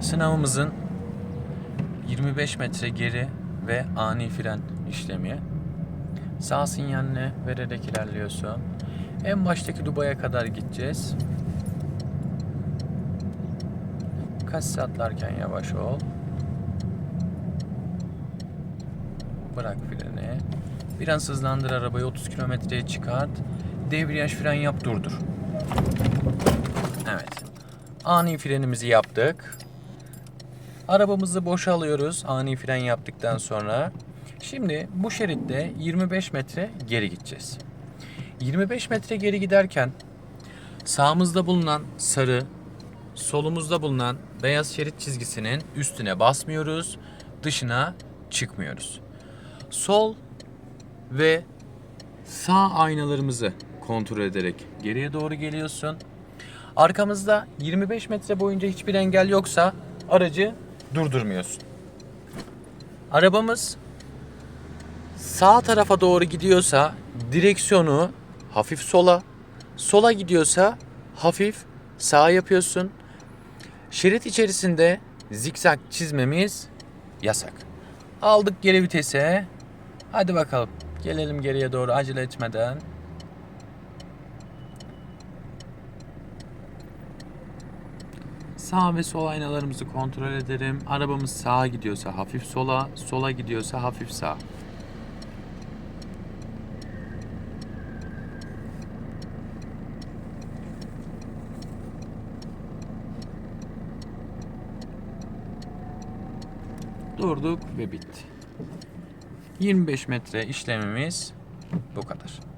Sınavımızın 25 metre geri ve ani fren işlemi. Sağ sinyalini vererek ilerliyorsun. En baştaki Dubai'ye kadar gideceğiz. Kaç atlarken yavaş ol. Bırak freni. Biraz hızlandır arabayı 30 kilometreye çıkart. Debriyaj fren yap durdur. Evet. Ani frenimizi yaptık. Arabamızı boşa alıyoruz ani fren yaptıktan sonra. Şimdi bu şeritte 25 metre geri gideceğiz. 25 metre geri giderken sağımızda bulunan sarı, solumuzda bulunan beyaz şerit çizgisinin üstüne basmıyoruz, dışına çıkmıyoruz. Sol ve sağ aynalarımızı kontrol ederek geriye doğru geliyorsun. Arkamızda 25 metre boyunca hiçbir engel yoksa aracı durdurmuyorsun. Arabamız sağ tarafa doğru gidiyorsa direksiyonu hafif sola, sola gidiyorsa hafif sağa yapıyorsun. Şerit içerisinde zikzak çizmemiz yasak. Aldık geri vitese. Hadi bakalım. Gelelim geriye doğru acele etmeden. Sağ ve sol aynalarımızı kontrol ederim. Arabamız sağa gidiyorsa hafif sola, sola gidiyorsa hafif sağa. Durduk ve bitti. 25 metre işlemimiz bu kadar.